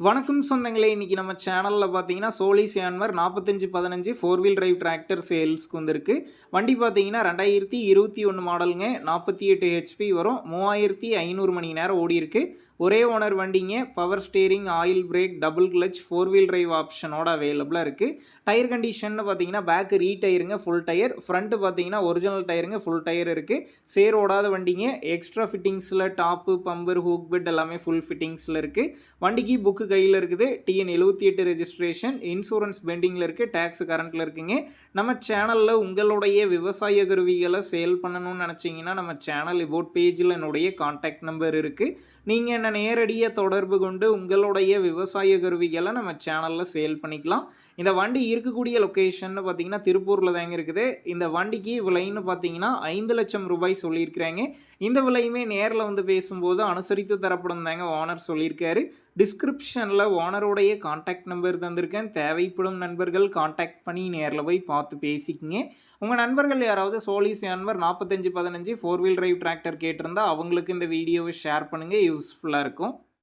வணக்கம் சொந்தங்களே இன்றைக்கி நம்ம சேனலில் பார்த்தீங்கன்னா சோலி சியான்மர் நாற்பத்தஞ்சு பதினஞ்சு ஃபோர் வீல் டிரைவ் டிராக்டர் சேல்ஸ்க்கு வந்திருக்கு. வண்டி பார்த்தீங்கன்னா ரெண்டாயிரத்தி இருபத்தி ஒன்று மாடலுங்க நாற்பத்தி எட்டு ஹெச்பி வரும். மூவாயிரத்தி ஐநூறு மணி நேரம் ஓடி இருக்கு. ஒரே ஓனர் வண்டிங்க power steering oil brake double clutch four wheel drive ஆப்ஷனோட அவைலபிளாக இருக்குது டயர் கண்டிஷன் பார்த்தீங்கன்னா பேக் ரீ டயருங்க ஃபுல் டயர் ஃப்ரண்ட்டு பார்த்தீங்கன்னா ஒரிஜினல் டயருங்க ஃபுல் டயர் இருக்குது சேர் ஓடாத வண்டிங்க எக்ஸ்ட்ரா ஃபிட்டிங்ஸில் டாப்பு பம்பர் ஹூக் பெட் எல்லாமே ஃபுல் ஃபிட்டிங்ஸில் இருக்குது வண்டிக்கு புக்கு கையில் இருக்குது. டிஎன் எழுபத்தி எட்டு ரெஜிஸ்ட்ரேஷன் இன்சூரன்ஸ் பெண்டிங்கில் இருக்குது டேக்ஸ் கரண்ட்டில் இருக்குங்க. நம்ம சேனலில் உங்களுடைய விவசாய கருவிகளை சேல் பண்ணணும்னு நினச்சிங்கன்னா நம்ம சேனல் இபோட் பேஜில் என்னுடைய காண்டாக்ட் நம்பர் இருக்குது நீங்கள் என்ன நேரடியாக தொடர்பு கொண்டு உங்களுடைய விவசாய கருவிகளை நம்ம சேனலில் சேல் பண்ணிக்கலாம். இந்த வண்டி இருக்கக்கூடிய லொக்கேஷன் பார்த்தீங்கன்னா திருப்பூரில் தாங்க இருக்குது. இந்த வண்டிக்கு விலைன்னு பார்த்தீங்கன்னா ஐந்து லட்சம் ரூபாய் சொல்லியிருக்கிறாங்க. இந்த விலையுமே நேரில் வந்து பேசும்போது அனுசரித்து தரப்படும் தாங்க ஓனர் சொல்லியிருக்காரு. டிஸ்கிரிப்ஷனில் ஓனருடைய காண்டாக்ட் நம்பர் தந்திருக்கேன். தேவைப்படும் நண்பர்கள் காண்டாக்ட் பண்ணி நேரில் போய் பார்த்து பேசிக்கிங்க. உங்கள் நண்பர்கள் யாராவது சோலிஸ் யான்வர் நாற்பத்தஞ்சு பதினஞ்சு ஃபோர் வீல் டிரைவ் டிராக்டர் கேட்டிருந்தா அவங்களுக்கு இந்த வீடியோவை ஷேர் பண்ணுங்கள் யூஸ்ஃபுல்லாக இருக்கும்.